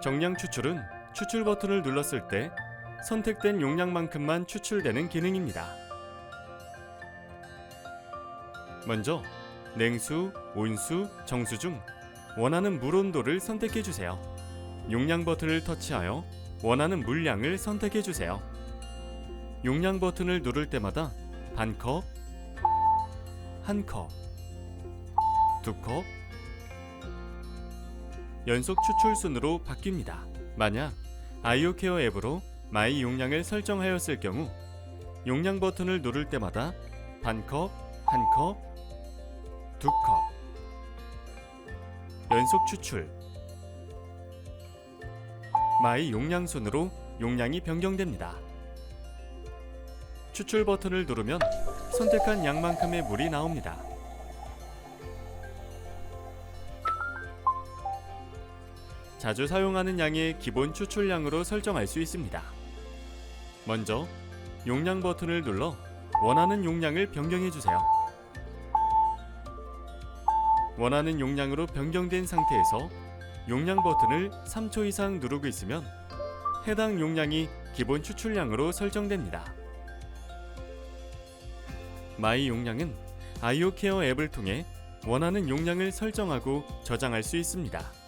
정량 추출은 추출 버튼을 눌렀을 때 선택된 용량만큼만 추출되는 기능입니다. 먼저 냉수, 온수, 정수 중 원하는 물 온도를 선택해 주세요. 용량 버튼을 터치하여 원하는 물량을 선택해 주세요. 용량 버튼을 누를 때마다 반 컵, 한 컵, 두 컵, 연속 추출 순으로 바뀝니다. 만약 아이오케어 앱으로 마이 용량을 설정하였을 경우 용량 버튼을 누를 때마다 반 컵, 한 컵, 두 컵, 연속 추출. 마이 용량 순으로 용량이 변경됩니다. 추출 버튼을 누르면 선택한 양만큼의 물이 나옵니다. 자주 사용하는 양의 기본 추출량으로 설정할 수 있습니다. 먼저 용량 버튼을 눌러 원하는 용량을 변경해 주세요. 원하는 용량으로 변경된 상태에서 용량 버튼을 3초 이상 누르고 있으면 해당 용량이 기본 추출량으로 설정됩니다. 마이 용량은 아이오케어 앱을 통해 원하는 용량을 설정하고 저장할 수 있습니다.